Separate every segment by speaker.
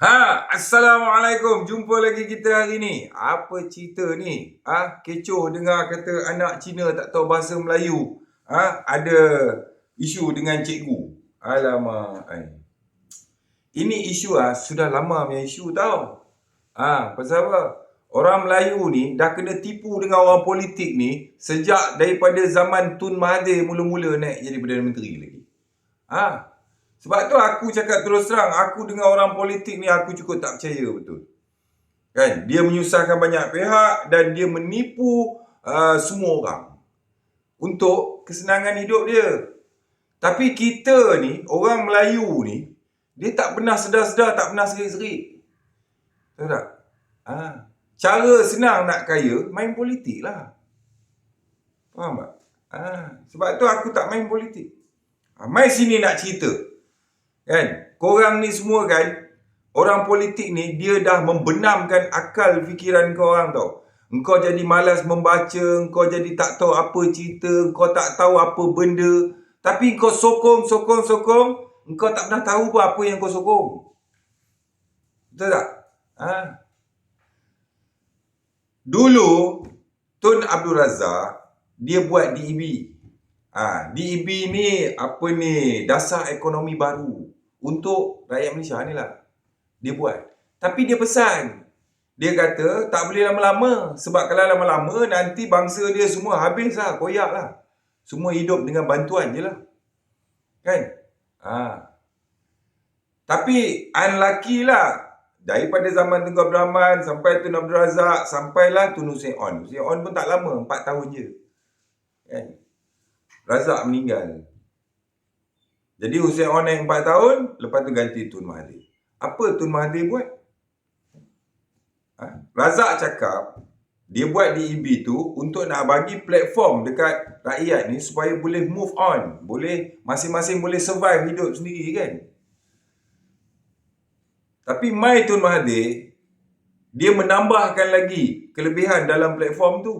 Speaker 1: Ha, Assalamualaikum. Jumpa lagi kita hari ni. Apa cerita ni? Ha, kecoh dengar kata anak Cina tak tahu bahasa Melayu. Ha, ada isu dengan cikgu. Alamak. Ay. Ini isu ah sudah lama punya isu tau. Ha, pasal apa? Orang Melayu ni dah kena tipu dengan orang politik ni sejak daripada zaman Tun Mahathir mula-mula naik jadi Perdana Menteri lagi. Ha, sebab tu aku cakap terus terang, aku dengan orang politik ni aku cukup tak percaya betul. Kan? Dia menyusahkan banyak pihak dan dia menipu uh, semua orang untuk kesenangan hidup dia. Tapi kita ni, orang Melayu ni, dia tak pernah sedar-sedar, tak pernah serik-serik. Tahu tak? Ha. Cara senang nak kaya, main politik lah. Faham tak? Ha. Sebab tu aku tak main politik. Ha. Mai sini nak cerita. Kan? Korang ni semua kan, orang politik ni dia dah membenamkan akal fikiran kau orang tau. Engkau jadi malas membaca, engkau jadi tak tahu apa cerita, engkau tak tahu apa benda. Tapi kau sokong, sokong, sokong, engkau tak pernah tahu pun apa yang kau sokong. Betul tak? Ha? Dulu, Tun Abdul Razak, dia buat DEB. Ha, DEB ni apa ni? Dasar ekonomi baru untuk rakyat Malaysia ni lah. Dia buat. Tapi dia pesan. Dia kata tak boleh lama-lama. Sebab kalau lama-lama nanti bangsa dia semua habis lah. Koyak lah. Semua hidup dengan bantuan je lah. Kan? Ha. Tapi unlucky lah. Daripada zaman Tengku Abdul Rahman sampai Tun Abdul Razak sampailah Tun Hussein On. Hussein On pun tak lama. 4 tahun je. Kan? Razak meninggal. Jadi Hussein On naik 4 tahun, lepas tu ganti Tun Mahathir. Apa Tun Mahathir buat? Ha? Razak cakap, dia buat DEB tu untuk nak bagi platform dekat rakyat ni supaya boleh move on. Boleh, masing-masing boleh survive hidup sendiri kan? Tapi Mai Tun Mahathir, dia menambahkan lagi kelebihan dalam platform tu.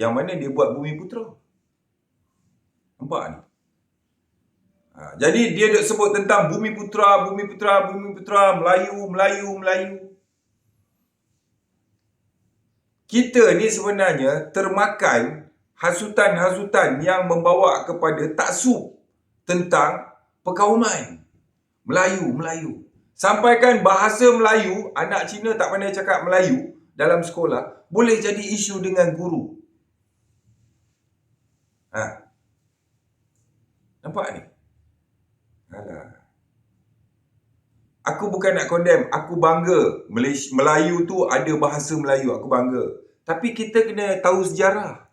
Speaker 1: Yang mana dia buat Bumi Putra. Nampak ni? Ha, jadi dia duk sebut tentang bumi putra, bumi putra, bumi putra, Melayu, Melayu, Melayu. Kita ni sebenarnya termakan hasutan-hasutan yang membawa kepada taksub tentang perkauman. Melayu, Melayu. Sampaikan bahasa Melayu, anak Cina tak pandai cakap Melayu dalam sekolah, boleh jadi isu dengan guru. Ha. Nampak ni? Alah. Aku bukan nak condemn, aku bangga Malaysia, Melayu tu ada bahasa Melayu, aku bangga. Tapi kita kena tahu sejarah.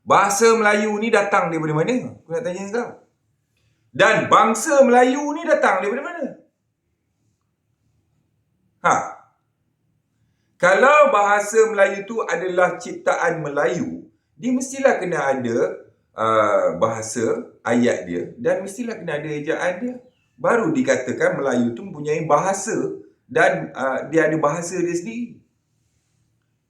Speaker 1: Bahasa Melayu ni datang daripada mana? Aku nak tanya kau. Dan bangsa Melayu ni datang daripada mana? Ha. Kalau bahasa Melayu tu adalah ciptaan Melayu, dia mestilah kena ada uh, bahasa ayat dia dan mestilah kena ada ejaan dia. Baru dikatakan Melayu tu mempunyai bahasa dan uh, dia ada bahasa dia sendiri.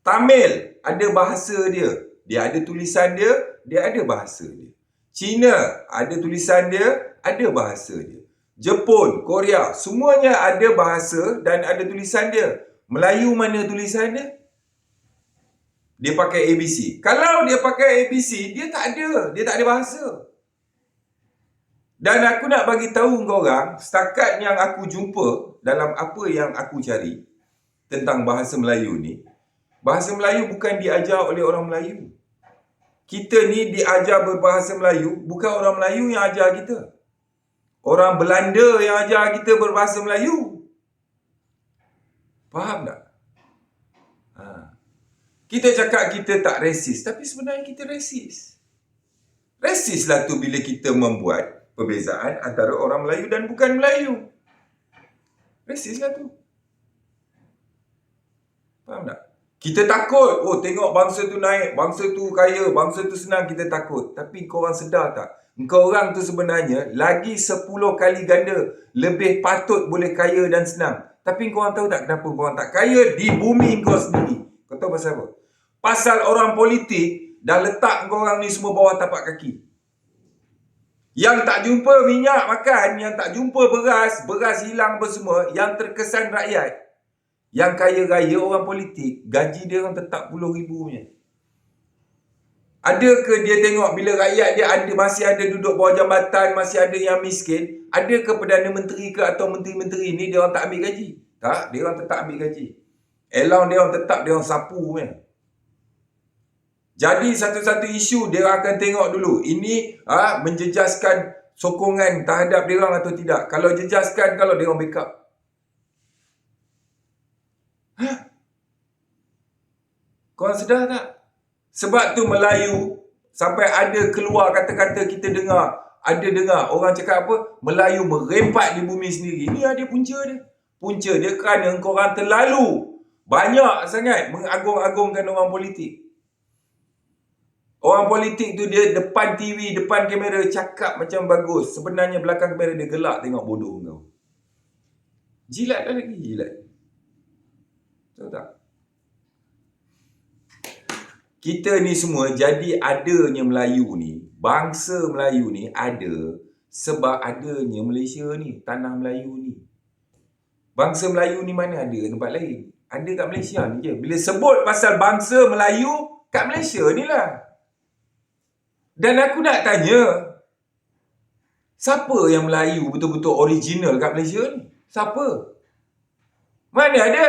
Speaker 1: Tamil ada bahasa dia. Dia ada tulisan dia, dia ada bahasa dia. Cina ada tulisan dia, ada bahasa dia. Jepun, Korea, semuanya ada bahasa dan ada tulisan dia. Melayu mana tulisan dia? Dia pakai ABC. Kalau dia pakai ABC, dia tak ada. Dia tak ada bahasa. Dan aku nak bagi tahu kau orang, setakat yang aku jumpa dalam apa yang aku cari tentang bahasa Melayu ni, bahasa Melayu bukan diajar oleh orang Melayu. Kita ni diajar berbahasa Melayu, bukan orang Melayu yang ajar kita. Orang Belanda yang ajar kita berbahasa Melayu. Faham tak? Kita cakap kita tak resis, tapi sebenarnya kita resis. Resis lah tu bila kita membuat perbezaan antara orang Melayu dan bukan Melayu. Resis lah tu. Faham tak? Kita takut, oh tengok bangsa tu naik, bangsa tu kaya, bangsa tu senang, kita takut. Tapi kau orang sedar tak? Kau orang tu sebenarnya lagi 10 kali ganda lebih patut boleh kaya dan senang. Tapi kau orang tahu tak kenapa kau orang tak kaya di bumi kau sendiri? Kau tahu pasal apa? Pasal orang politik dah letak kau orang ni semua bawah tapak kaki. Yang tak jumpa minyak makan, yang tak jumpa beras, beras hilang apa semua, yang terkesan rakyat. Yang kaya raya orang politik, gaji dia orang tetap puluh ribu punya. Ada ke dia tengok bila rakyat dia ada masih ada duduk bawah jambatan, masih ada yang miskin, ada ke Perdana Menteri ke atau menteri-menteri ni dia orang tak ambil gaji? Tak, dia orang tetap ambil gaji. Allowance dia orang tetap dia orang sapu punya. Jadi satu-satu isu dia akan tengok dulu. Ini ha, menjejaskan sokongan terhadap dia orang atau tidak. Kalau jejaskan, kalau dia orang backup. Ha? Korang sedar tak? Sebab tu Melayu sampai ada keluar kata-kata kita dengar, ada dengar orang cakap apa? Melayu merempat di bumi sendiri. Ini ada punca dia. Punca dia kerana korang terlalu banyak sangat mengagung-agungkan orang politik. Orang politik tu dia depan TV, depan kamera cakap macam bagus. Sebenarnya belakang kamera dia gelak tengok bodoh kau. Jilat lagi, jilat. Tahu tak? kita ni semua jadi adanya Melayu ni, bangsa Melayu ni ada sebab adanya Malaysia ni, tanah Melayu ni. Bangsa Melayu ni mana ada tempat lain? Ada kat Malaysia ni je. Bila sebut pasal bangsa Melayu, kat Malaysia ni lah. Dan aku nak tanya, siapa yang Melayu betul-betul original kat Malaysia ni? Siapa? Mana ada?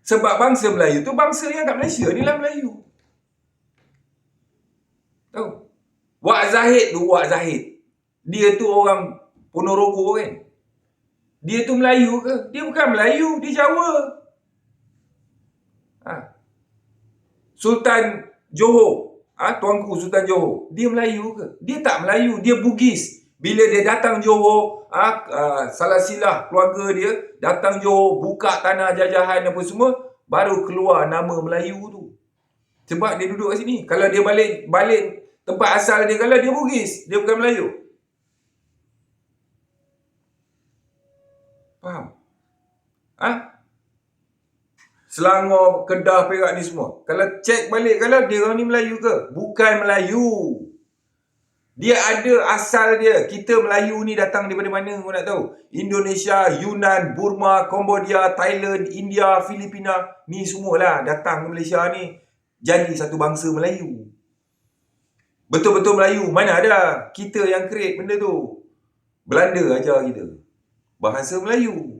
Speaker 1: Sebab bangsa Melayu tu bangsa yang kat Malaysia ni lah Melayu. Tahu? Wak Zahid tu Wak Zahid. Dia tu orang Ponorogo kan? Dia tu Melayu ke? Dia bukan Melayu, dia Jawa. Ha. Sultan Johor. Ha? Tuanku Sultan Johor. Dia Melayu ke? Dia tak Melayu, dia Bugis. Bila dia datang Johor, ha, uh, salah silah keluarga dia, datang Johor, buka tanah jajahan apa semua, baru keluar nama Melayu tu. Sebab dia duduk kat sini. Kalau dia balik balik tempat asal dia, kalau dia Bugis, dia bukan Melayu. Faham? Ha? Selangor, Kedah, Perak ni semua. Kalau cek balik, kalau dia orang ni Melayu ke? Bukan Melayu. Dia ada asal dia. Kita Melayu ni datang daripada mana kau nak tahu? Indonesia, Yunan, Burma, Cambodia, Thailand, India, Filipina. Ni semualah datang ke Malaysia ni. Jadi satu bangsa Melayu. Betul-betul Melayu. Mana ada? Kita yang create benda tu. Belanda ajar kita. Bahasa Melayu.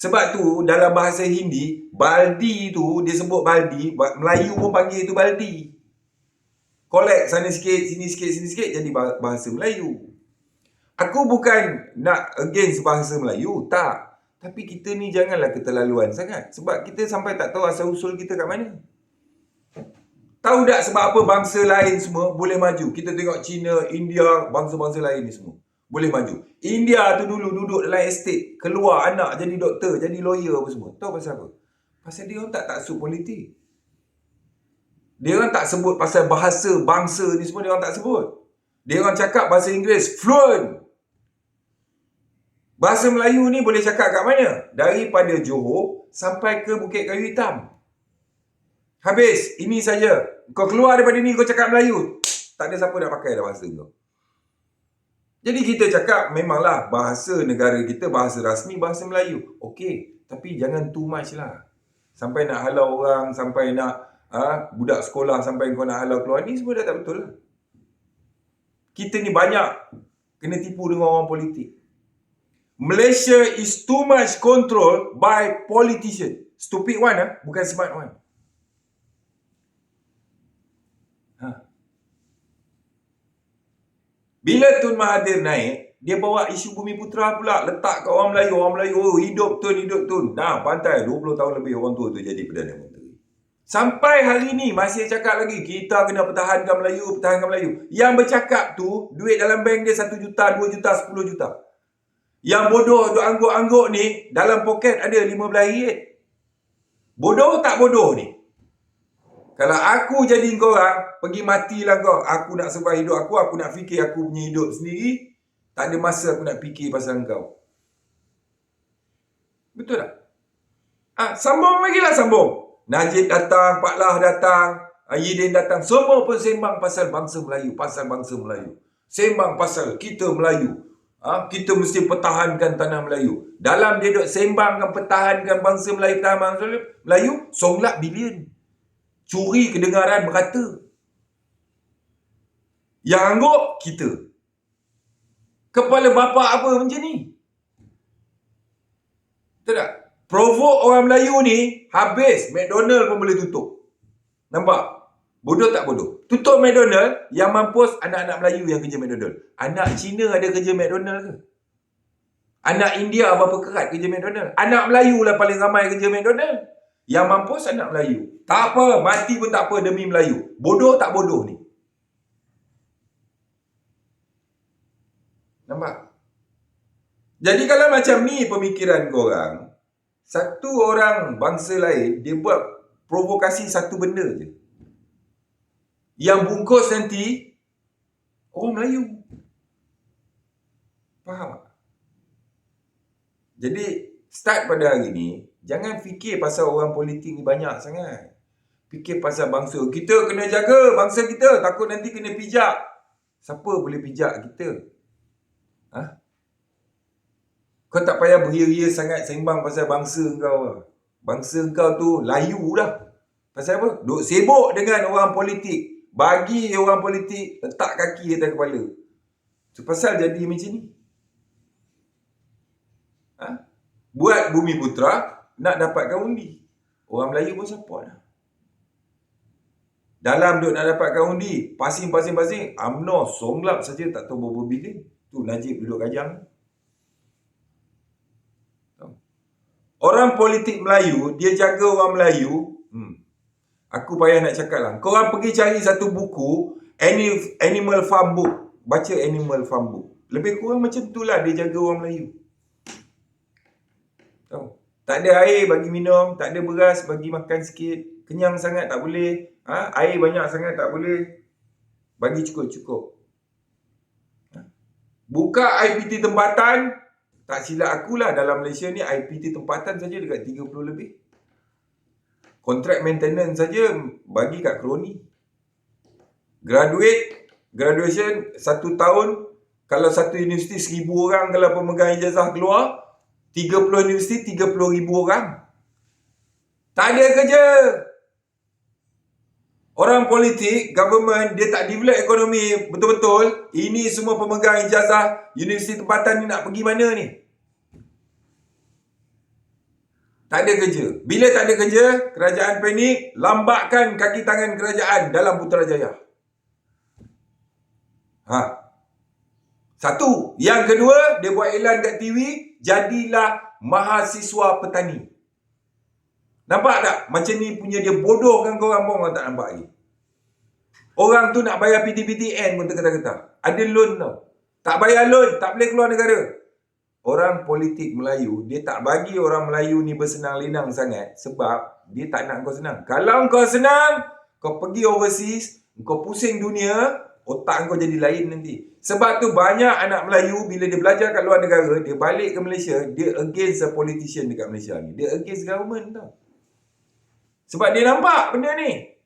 Speaker 1: Sebab tu dalam bahasa Hindi, baldi tu dia sebut baldi. Melayu pun panggil tu baldi collect sana sikit, sini sikit, sini sikit jadi bahasa Melayu. Aku bukan nak against bahasa Melayu, tak. Tapi kita ni janganlah keterlaluan sangat. Sebab kita sampai tak tahu asal usul kita kat mana. Tahu tak sebab apa bangsa lain semua boleh maju? Kita tengok China, India, bangsa-bangsa lain ni semua. Boleh maju. India tu dulu duduk dalam estate. Keluar anak jadi doktor, jadi lawyer apa semua. Tahu pasal apa? Pasal dia orang tak taksub politik. Dia orang tak sebut pasal bahasa bangsa ni semua dia orang tak sebut. Dia orang cakap bahasa Inggeris fluent. Bahasa Melayu ni boleh cakap kat mana? Daripada Johor sampai ke Bukit Kayu Hitam. Habis, ini saja. Kau keluar daripada ni kau cakap Melayu. Tak ada siapa nak pakai dah bahasa kau. Jadi kita cakap memanglah bahasa negara kita bahasa rasmi bahasa Melayu. Okey, tapi jangan too much lah. Sampai nak halau orang, sampai nak ha, budak sekolah sampai kau nak halau keluar ni semua dah tak betul lah. Kita ni banyak kena tipu dengan orang politik. Malaysia is too much control by politician. Stupid one ah, bukan smart one. Ha. Bila Tun Mahathir naik, dia bawa isu bumi putra pula letak kat orang Melayu. Orang Melayu, oh hidup Tun, hidup Tun. Nah, pantai 20 tahun lebih orang tua tu jadi Perdana Menteri. Sampai hari ni masih cakap lagi kita kena pertahankan Melayu, pertahankan Melayu. Yang bercakap tu duit dalam bank dia 1 juta, 2 juta, 10 juta. Yang bodoh duk angguk-angguk ni dalam poket ada 15 ringgit. Bodoh tak bodoh ni? Kalau aku jadi kau orang, pergi matilah kau. Aku nak survive hidup aku, aku nak fikir aku punya hidup sendiri. Tak ada masa aku nak fikir pasal kau. Betul tak? Ah, sambung lagi lah sambung. Najib datang, Pak Lah datang, Yidin datang. Semua pun sembang pasal bangsa Melayu, pasal bangsa Melayu. Sembang pasal kita Melayu. Ha, kita mesti pertahankan tanah Melayu. Dalam dia duk sembangkan pertahankan bangsa Melayu, pertahan bangsa Melayu, songlak bilion. Curi kedengaran merata. Yang angguk, kita. Kepala bapa apa macam ni? Betul tak? Provoke orang Melayu ni, habis. McDonald pun boleh tutup. Nampak? Bodoh tak bodoh? Tutup McDonald, yang mampus anak-anak Melayu yang kerja McDonald. Anak Cina ada kerja McDonald ke? Anak India berapa kerat kerja McDonald? Anak Melayu lah paling ramai kerja McDonald. Yang mampus anak Melayu. Tak apa, mati pun tak apa demi Melayu. Bodoh tak bodoh ni? Nampak? Jadi kalau macam ni pemikiran korang, satu orang bangsa lain, dia buat provokasi satu benda je. Yang bungkus nanti, orang Melayu. Faham tak? Jadi, start pada hari ni, jangan fikir pasal orang politik ni banyak sangat. Fikir pasal bangsa. Kita kena jaga bangsa kita. Takut nanti kena pijak. Siapa boleh pijak kita? Ha? Kau tak payah beria-ria sangat sembang pasal bangsa kau. Bangsa kau tu layu dah. Pasal apa? Duk sibuk dengan orang politik. Bagi orang politik letak kaki atas kepala. So, pasal jadi macam ni. Ha? Buat bumi putra nak dapatkan undi. Orang Melayu pun support lah. Dalam duk nak dapatkan undi, pasing-pasing-pasing, UMNO songlap saja tak tahu berapa bilion. Tu Najib duduk kajang. Orang politik Melayu, dia jaga orang Melayu. Hmm. Aku payah nak cakap lah. Korang pergi cari satu buku, Animal Farm Book. Baca Animal Farm Book. Lebih kurang macam tu lah dia jaga orang Melayu. Tak ada air bagi minum, tak ada beras bagi makan sikit. Kenyang sangat tak boleh. Ha? Air banyak sangat tak boleh. Bagi cukup-cukup. Ha? Buka IPT tempatan, tak silap akulah dalam Malaysia ni IPT tempatan saja dekat 30 lebih. Kontrak maintenance saja bagi kat kroni. Graduate, graduation satu tahun, kalau satu universiti seribu orang kalau pemegang ijazah keluar, 30 universiti 30 ribu orang. Tak ada kerja. Orang politik, government, dia tak develop ekonomi betul-betul. Ini semua pemegang ijazah universiti tempatan ni nak pergi mana ni? Tak ada kerja. Bila tak ada kerja, kerajaan panik, lambatkan kaki tangan kerajaan dalam Putrajaya. Ha. Satu. Yang kedua, dia buat iklan kat TV, jadilah mahasiswa petani. Nampak tak? Macam ni punya dia bodohkan korang pun orang tak nampak lagi. Orang tu nak bayar PTPTN pun terkata-kata. Ada loan tau. Tak bayar loan, tak boleh keluar negara orang politik Melayu, dia tak bagi orang Melayu ni bersenang lenang sangat sebab dia tak nak kau senang. Kalau kau senang, kau pergi overseas, kau pusing dunia, otak kau jadi lain nanti. Sebab tu banyak anak Melayu bila dia belajar kat luar negara, dia balik ke Malaysia, dia against a politician dekat Malaysia ni. Dia against government tau. Sebab dia nampak benda ni.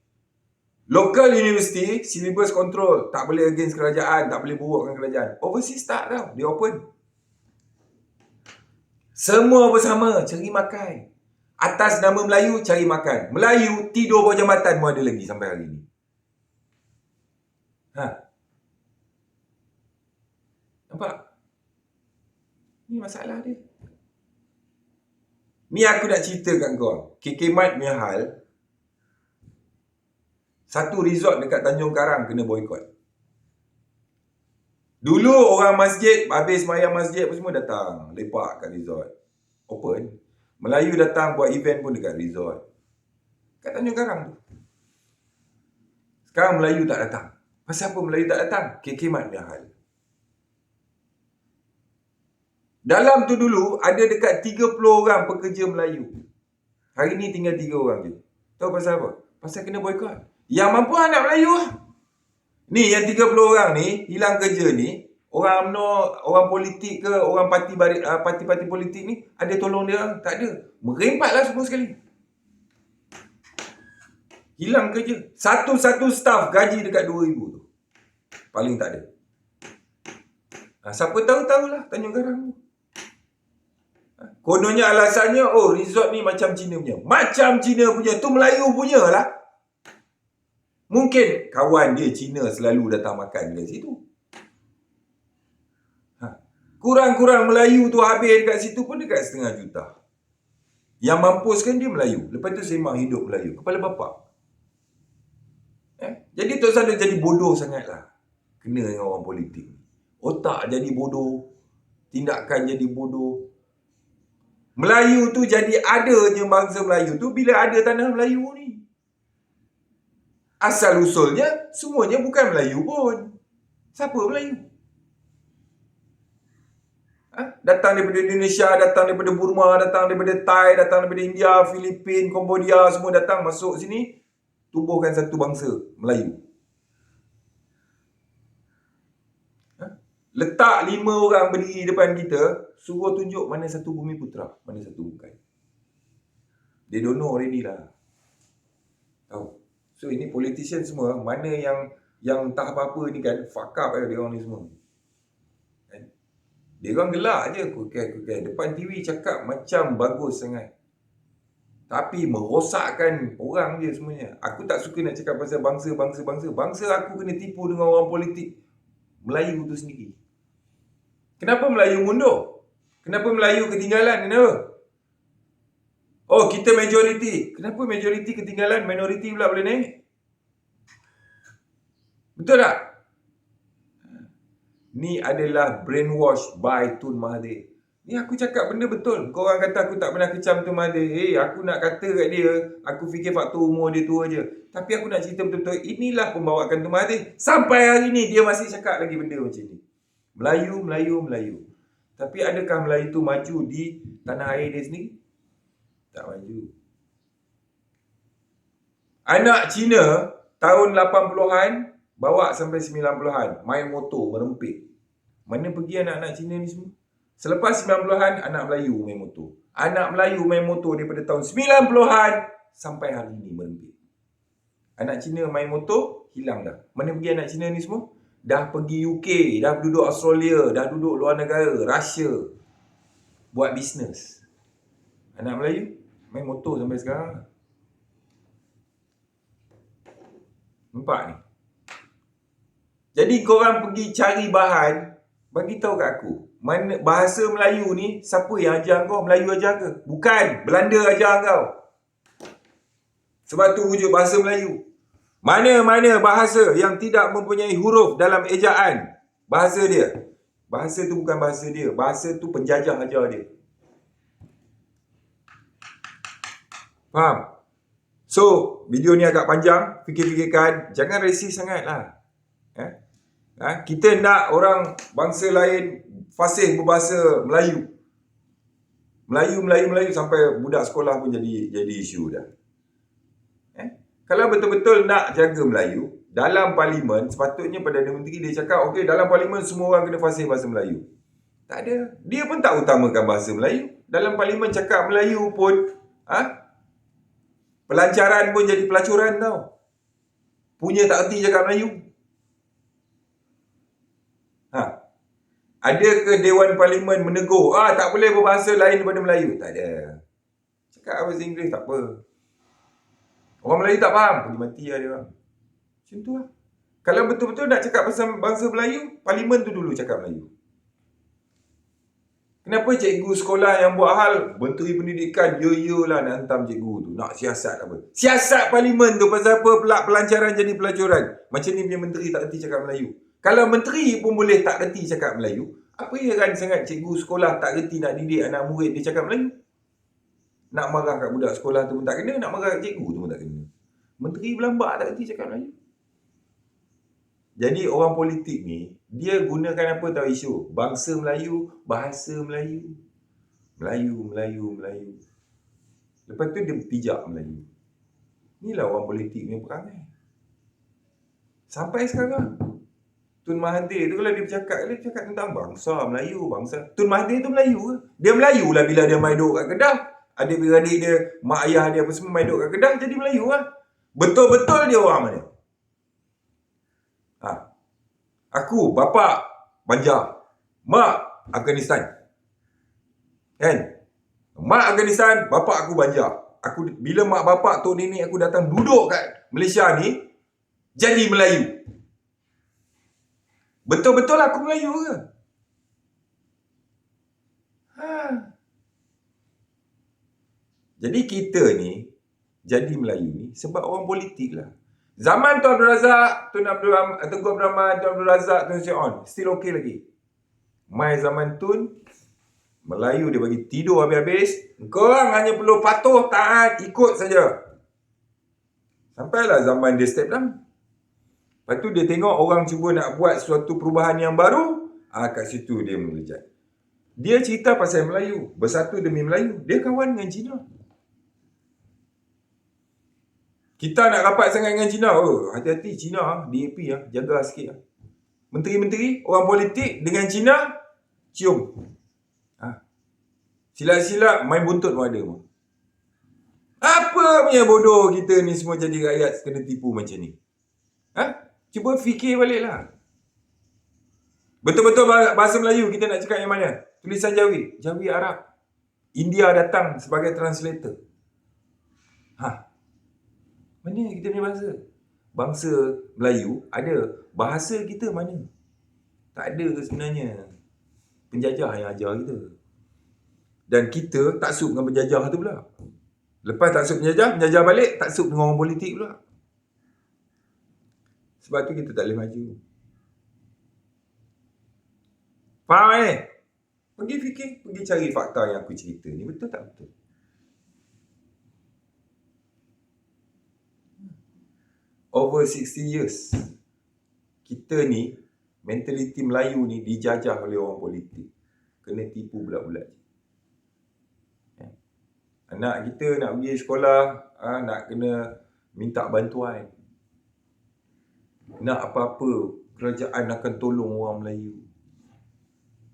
Speaker 1: Local university, syllabus control. Tak boleh against kerajaan, tak boleh burukkan kerajaan. Overseas tak tau. Dia open. Semua bersama cari makan. Atas nama Melayu cari makan. Melayu tidur bawah jambatan pun ada lagi sampai hari ini. Ha. Nampak? Ni masalah dia. Ni aku nak cerita kat kau. KK Mat punya hal. Satu resort dekat Tanjung Karang kena boykot. Dulu orang masjid, habis semayang masjid apa semua datang. Lepak kat resort. Open. Melayu datang buat event pun dekat resort. Kat Tanjung Karang tu. Sekarang Melayu tak datang. Pasal apa Melayu tak datang? Kekemat punya hal. Dalam tu dulu, ada dekat 30 orang pekerja Melayu. Hari ni tinggal 3 orang je. Tahu pasal apa? Pasal kena boykot. Yang mampu anak Melayu lah. Ni yang 30 orang ni hilang kerja ni, orang UMNO, orang politik ke, orang parti uh, parti-parti politik ni ada tolong dia? Tak ada. Merempatlah semua sekali. Hilang kerja. Satu-satu staff gaji dekat 2000 tu. Paling tak ada. Ha, siapa tahu tahulah Tanjung Karang tu. Ha, kononnya alasannya oh resort ni macam Cina punya. Macam Cina punya tu Melayu punya lah. Mungkin kawan dia Cina selalu datang makan dekat situ. Ha, kurang-kurang Melayu tu habis dekat situ pun dekat setengah juta. Yang mampuskan dia Melayu. Lepas tu sembang hidup Melayu. Kepala bapak. Eh? Jadi Tok Sadar jadi bodoh sangatlah. Kena dengan orang politik. Otak jadi bodoh. Tindakan jadi bodoh. Melayu tu jadi adanya bangsa Melayu tu bila ada tanah Melayu ni. Asal usulnya semuanya bukan Melayu pun. Siapa Melayu? Ha? Datang daripada Indonesia, datang daripada Burma, datang daripada Thai, datang daripada India, Filipin, Cambodia, semua datang masuk sini. Tubuhkan satu bangsa Melayu. Letak lima orang berdiri depan kita, suruh tunjuk mana satu bumi putra, mana satu bukan. They don't know already lah. Tahu. So ini politician semua, mana yang yang tak apa-apa ni kan, fuck up eh dia orang ni semua. Kan? Dia orang gelak je kukai-kukai. Depan TV cakap macam bagus sangat. Tapi merosakkan orang je semuanya. Aku tak suka nak cakap pasal bangsa, bangsa, bangsa. Bangsa aku kena tipu dengan orang politik Melayu tu sendiri. Kenapa Melayu mundur? Kenapa Melayu ketinggalan? Kenapa? Oh, kita majoriti. Kenapa majoriti ketinggalan? Minoriti pula boleh naik? Betul tak? Ni adalah brainwash by Tun Mahathir. Ni aku cakap benda betul. Kau orang kata aku tak pernah kecam Tun Mahathir. Hey, aku nak kata kat dia, aku fikir faktor umur dia tua je. Tapi aku nak cerita betul-betul, inilah pembawakan Tun Mahathir. Sampai hari ni dia masih cakap lagi benda macam ni. Melayu, Melayu, Melayu. Tapi adakah Melayu tu maju di tanah air dia sendiri? Tak maju. Anak Cina tahun 80-an bawa sampai 90-an main motor merempit. Mana pergi anak-anak Cina ni semua? Selepas 90-an anak Melayu main motor. Anak Melayu main motor daripada tahun 90-an sampai hari ni merempit. Anak Cina main motor hilang dah. Mana pergi anak Cina ni semua? dah pergi UK, dah duduk Australia, dah duduk luar negara, Russia buat bisnes. Anak Melayu main motor sampai sekarang. Nampak ni. Jadi korang pergi cari bahan, bagi tahu kat aku. Mana bahasa Melayu ni siapa yang ajar kau? Melayu ajar ke? Bukan, Belanda ajar kau. Sebab tu wujud bahasa Melayu. Mana-mana bahasa yang tidak mempunyai huruf dalam ejaan bahasa dia. Bahasa tu bukan bahasa dia. Bahasa tu penjajah ajar dia. Faham? So, video ni agak panjang. Fikir-fikirkan. Jangan resis sangat lah. Eh? Ha? Kita nak orang bangsa lain fasih berbahasa Melayu. Melayu, Melayu, Melayu sampai budak sekolah pun jadi jadi isu dah. Kalau betul-betul nak jaga Melayu, dalam parlimen sepatutnya Perdana Menteri dia cakap, okey dalam parlimen semua orang kena fasih bahasa Melayu. Tak ada. Dia pun tak utamakan bahasa Melayu. Dalam parlimen cakap Melayu pun, ha? Pelancaran pun jadi pelacuran tau. Punya tak erti cakap Melayu. Ha? Ada ke Dewan Parlimen menegur, ah tak boleh berbahasa lain daripada Melayu? Tak ada. Cakap bahasa Inggeris tak apa. Orang Melayu tak faham, pergi mati lah dia orang. Macam tu lah. Kalau betul-betul nak cakap pasal bangsa Melayu, parlimen tu dulu cakap Melayu. Kenapa cikgu sekolah yang buat hal, Menteri Pendidikan, ya-ya lah nak hantam cikgu tu. Nak siasat apa. Siasat parlimen tu pasal apa pelak pelancaran jadi pelacuran. Macam ni punya menteri tak kerti cakap Melayu. Kalau menteri pun boleh tak kerti cakap Melayu, apa kan sangat cikgu sekolah tak kerti nak didik anak murid dia cakap Melayu? Nak marah kat budak sekolah tu pun tak kena, nak marah kat cikgu tu pun tak kena. Menteri berlambak tak kerti cakap Melayu. Jadi orang politik ni, dia gunakan apa tahu isu? Bangsa Melayu, bahasa Melayu. Melayu, Melayu, Melayu. Lepas tu dia pijak Melayu. Inilah orang politik ni perangai. Sampai sekarang. Tun Mahathir tu kalau dia bercakap, dia cakap tentang bangsa Melayu, bangsa. Tun Mahathir tu Melayu ke? Dia Melayu lah bila dia main duduk kat Kedah adik-beradik dia, mak ayah dia apa semua main duduk kat Kedah jadi Melayu lah. Betul-betul dia orang mana? Ha. Aku, bapa Banjar. Mak Afghanistan. Kan? Mak Afghanistan, bapak aku banjar. Aku bila mak bapak tok nenek aku datang duduk kat Malaysia ni jadi Melayu. Betul-betul aku Melayu ke? Ha. Jadi kita ni jadi Melayu ni sebab orang politik lah. Zaman Tuan Abdul Razak, Tuan Abdul Rahman, Tengku Abdul Rahman, Tuan Abdul Razak, Tuan Syed On, still okay lagi. Mai zaman Tun, Melayu dia bagi tidur habis-habis. Kau orang hanya perlu patuh, taat, ikut saja. Sampailah zaman dia step down. Lepas tu dia tengok orang cuba nak buat suatu perubahan yang baru. Ah kat situ dia melejat. Dia cerita pasal Melayu. Bersatu demi Melayu. Dia kawan dengan Cina. Kita nak rapat sangat dengan Cina. Oh, hati-hati Cina, DAP ya, jaga sikit lah. Menteri-menteri, orang politik dengan Cina, cium. Ha. Silap-silap main buntut pun ada. Apa punya bodoh kita ni semua jadi rakyat kena tipu macam ni? Ha? Cuba fikir baliklah. Betul-betul bahasa Melayu kita nak cakap yang mana? Tulisan Jawi, Jawi Arab. India datang sebagai translator. Mana kita punya bahasa? Bangsa Melayu ada. Bahasa kita mana? Tak ada sebenarnya. Penjajah yang ajar kita. Dan kita tak sup dengan penjajah tu pula. Lepas tak sup penjajah, penjajah balik tak sup dengan orang politik pula. Sebab tu kita tak boleh maju. Faham eh? Pergi fikir, pergi cari fakta yang aku cerita ni. Betul tak betul? Over 60 years kita ni mentaliti Melayu ni dijajah oleh orang politik. Kena tipu bulat-bulat. Ya. anak kita nak pergi sekolah ha, nak kena minta bantuan. Nak apa-apa kerajaan akan tolong orang Melayu.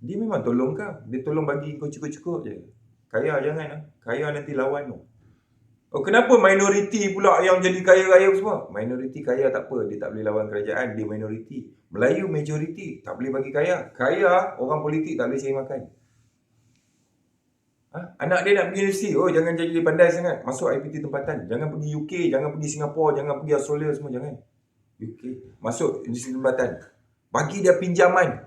Speaker 1: Dia memang tolong kau. Dia tolong bagi kau cukup-cukup je. Kaya jangan lah. kaya nanti lawan tu Oh, kenapa minoriti pula yang jadi kaya-kaya semua? Minoriti kaya tak apa, dia tak boleh lawan kerajaan, dia minoriti. Melayu majoriti, tak boleh bagi kaya. Kaya, orang politik tak boleh cari makan. Ha? Anak dia nak pergi universiti, oh jangan jadi pandai sangat. Masuk IPT tempatan. Jangan pergi UK, jangan pergi Singapura, jangan pergi Australia semua, jangan. UK, masuk universiti tempatan. Bagi dia pinjaman.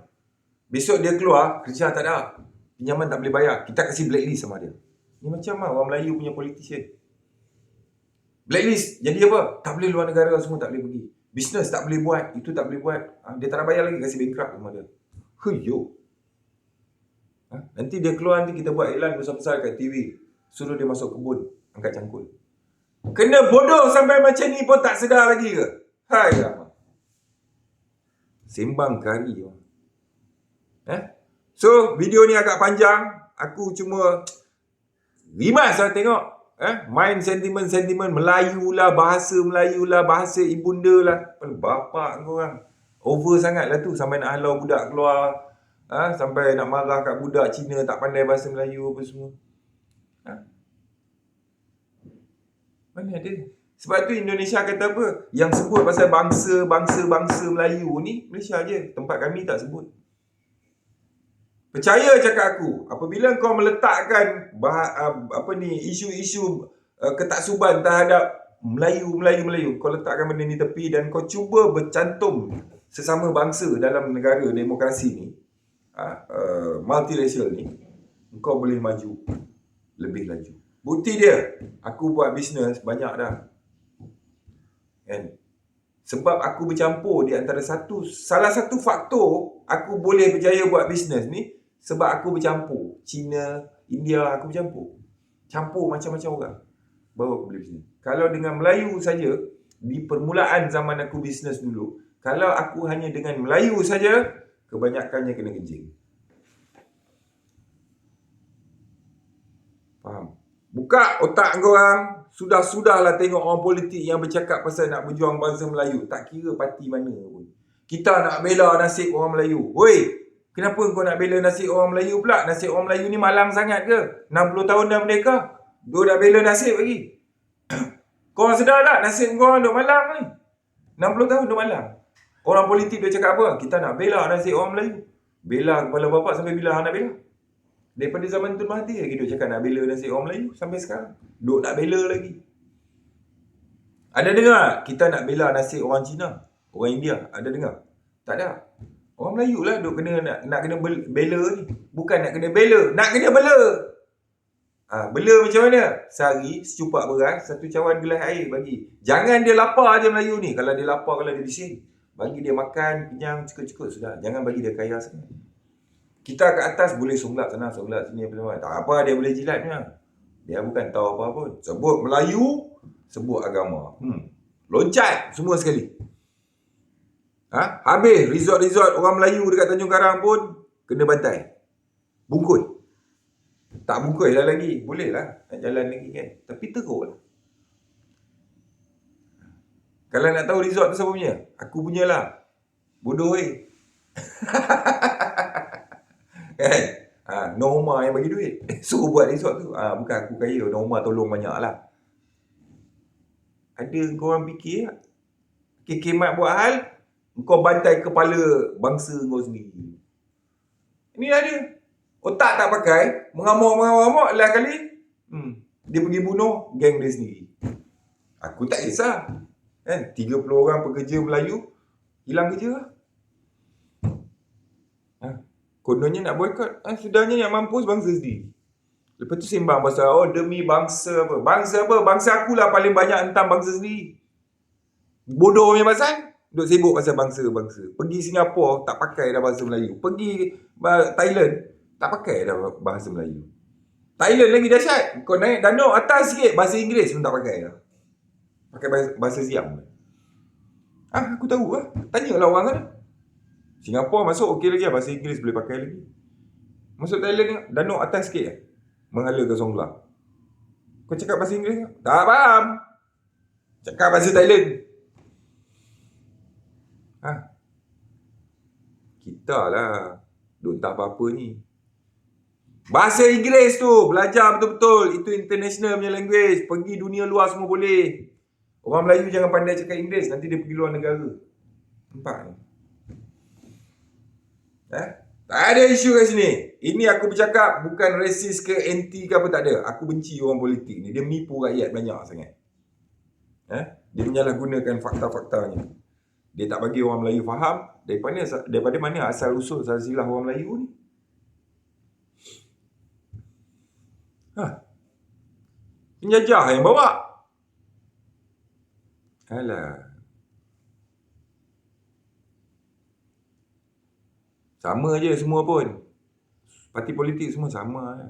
Speaker 1: Besok dia keluar, kerja tak ada. Pinjaman tak boleh bayar. Kita kasih blacklist sama dia. Ni macam lah orang Melayu punya politician. Blacklist. Jadi apa? Tak boleh luar negara semua tak boleh pergi. Bisnes tak boleh buat. Itu tak boleh buat. Ha, dia tak nak bayar lagi. Kasih bankrupt sama dia. Huyo. Ha? Nanti dia keluar nanti kita buat iklan besar-besar kat TV. Suruh dia masuk kebun. Angkat cangkul. Kena bodoh sampai macam ni pun tak sedar lagi ke? Hai apa? Sembang kari. Eh? So, video ni agak panjang. Aku cuma rimas lah tengok eh main sentimen-sentimen Melayu lah, bahasa Melayu lah, bahasa ibunda lah. Bapak kau orang. Over sangat lah tu sampai nak halau budak keluar. Ha? Sampai nak marah kat budak Cina tak pandai bahasa Melayu apa semua. Ha? Mana ada? Sebab tu Indonesia kata apa? Yang sebut pasal bangsa, bangsa-bangsa Melayu ni Malaysia je. Tempat kami tak sebut. Percaya cakap aku, apabila kau meletakkan bah, apa ni isu-isu uh, ketaksuban terhadap Melayu, Melayu, Melayu, kau letakkan benda ni tepi dan kau cuba bercantum sesama bangsa dalam negara demokrasi ni, uh, uh, multiracial ni, kau boleh maju lebih laju. Bukti dia, aku buat bisnes banyak dah. Kan? Sebab aku bercampur di antara satu, salah satu faktor aku boleh berjaya buat bisnes ni, sebab aku bercampur. Cina, India aku bercampur. Campur macam-macam orang. Baru aku boleh bisnes. Kalau dengan Melayu saja, di permulaan zaman aku bisnes dulu, kalau aku hanya dengan Melayu saja, kebanyakannya kena kencing. Faham? Buka otak kau orang. Sudah-sudahlah tengok orang politik yang bercakap pasal nak berjuang bangsa Melayu. Tak kira parti mana pun. Kita nak bela nasib orang Melayu. Woi, Kenapa kau nak bela nasib orang Melayu pula? Nasib orang Melayu ni malang sangat ke? 60 tahun dah merdeka. Dia dah bela nasib lagi. kau orang sedar tak nasib kau orang duk malang ni? 60 tahun duk malang. Orang politik dia cakap apa? Kita nak bela nasib orang Melayu. Bela kepala bapak sampai bila nak bela? Daripada zaman tu mati lagi duk cakap nak bela nasi orang Melayu sampai sekarang. Duk nak bela lagi. Ada dengar kita nak bela nasi orang Cina, orang India? Ada dengar? Tak ada. Orang Melayu lah duk kena nak, nak kena bel- bela ni. Bukan nak kena bela, nak kena bela. Ha, bela macam mana? Sehari secupak beras, satu cawan gelas air bagi. Jangan dia lapar je Melayu ni. Kalau dia lapar, kalau dia bising. Bagi dia makan, kenyang, cukup-cukup sudah. Jangan bagi dia kaya sangat. Kita kat atas boleh sunglak sana, sunglak sini apa. Tak apa dia boleh jilat ni. Dia bukan tahu apa pun. Sebut Melayu, sebut agama. Hmm. Loncat semua sekali. Ha? Habis resort-resort orang Melayu dekat Tanjung Karang pun kena bantai. Bungkus. Tak bungkus lah lagi. Boleh lah. Nak jalan lagi kan. Tapi teruk lah. Kalau nak tahu resort tu siapa punya? Aku punya lah. Bodoh eh. kan? Ha, Norma yang bagi duit. Suruh buat resort tu. Ha, bukan aku kaya. Norma tolong banyak lah. Ada korang fikir tak? Kekemat buat hal, kau bantai kepala bangsa kau sendiri. Ini dia. Otak tak pakai, mengamuk-mengamuk lah kali. Hmm. Dia pergi bunuh geng dia sendiri. Aku tak kisah. Kan? 30 orang pekerja Melayu hilang kerja lah. Ha? Kononnya nak boykot. Ha? Sudahnya yang mampus bangsa sendiri. Lepas tu sembang pasal oh demi bangsa apa. Bangsa apa? Bangsa akulah paling banyak hentam bangsa sendiri. Bodoh punya pasal. Duk sibuk pasal bangsa-bangsa. Pergi Singapura tak pakai dah bahasa Melayu. Pergi Thailand tak pakai dah bahasa Melayu. Thailand lagi dahsyat. Kau naik danau atas sikit bahasa Inggeris pun tak pakai dah. Pakai bahasa, Siam. Ah, aku tahu lah. Tanyalah orang sana. Singapura masuk okey lagi lah. Bahasa Inggeris boleh pakai lagi. Masuk Thailand ni, danau atas sikit lah. Menghala ke Songkla. Kau cakap bahasa Inggeris? Tak faham. Cakap bahasa Thailand. Ha? Kita lah. Duk tak apa-apa ni. Bahasa Inggeris tu. Belajar betul-betul. Itu international punya language. Pergi dunia luar semua boleh. Orang Melayu jangan pandai cakap Inggeris. Nanti dia pergi luar negara. Nampak ni? Eh? Tak ada isu kat sini. Ini aku bercakap bukan resis ke anti ke apa tak ada. Aku benci orang politik ni. Dia menipu rakyat banyak sangat. Eh? Dia menyalahgunakan fakta-faktanya. Dia tak bagi orang Melayu faham daripada daripada mana asal usul silsilah orang Melayu ni. Ha. Penjajah yang bawa. Alah. Sama je semua pun. Parti politik semua sama.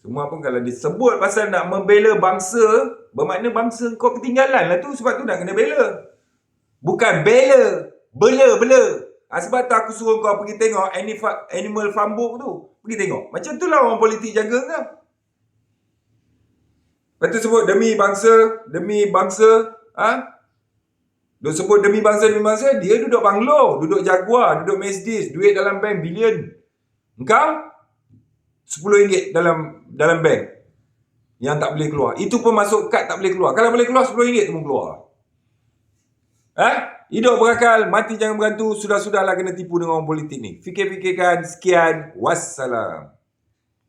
Speaker 1: Semua pun kalau disebut pasal nak membela bangsa, bermakna bangsa kau ketinggalan lah tu sebab tu nak kena bela. Bukan bela. Bela-bela. Ha, sebab tu aku suruh kau pergi tengok Animal Farm Book tu. Pergi tengok. Macam tu lah orang politik jaga kau. Lepas tu sebut demi bangsa, demi bangsa. Ha? Duk sebut demi bangsa, demi bangsa. Dia duduk banglo, duduk Jaguar, duduk Mercedes. Duit dalam bank bilion. Engkau? RM10 dalam dalam bank. Yang tak boleh keluar. Itu pun masuk kad tak boleh keluar. Kalau boleh keluar RM10 tu pun keluar. Eh? Hidup berakal, mati jangan berantu. Sudah-sudahlah kena tipu dengan orang politik ni. Fikir-fikirkan. Sekian. Wassalam.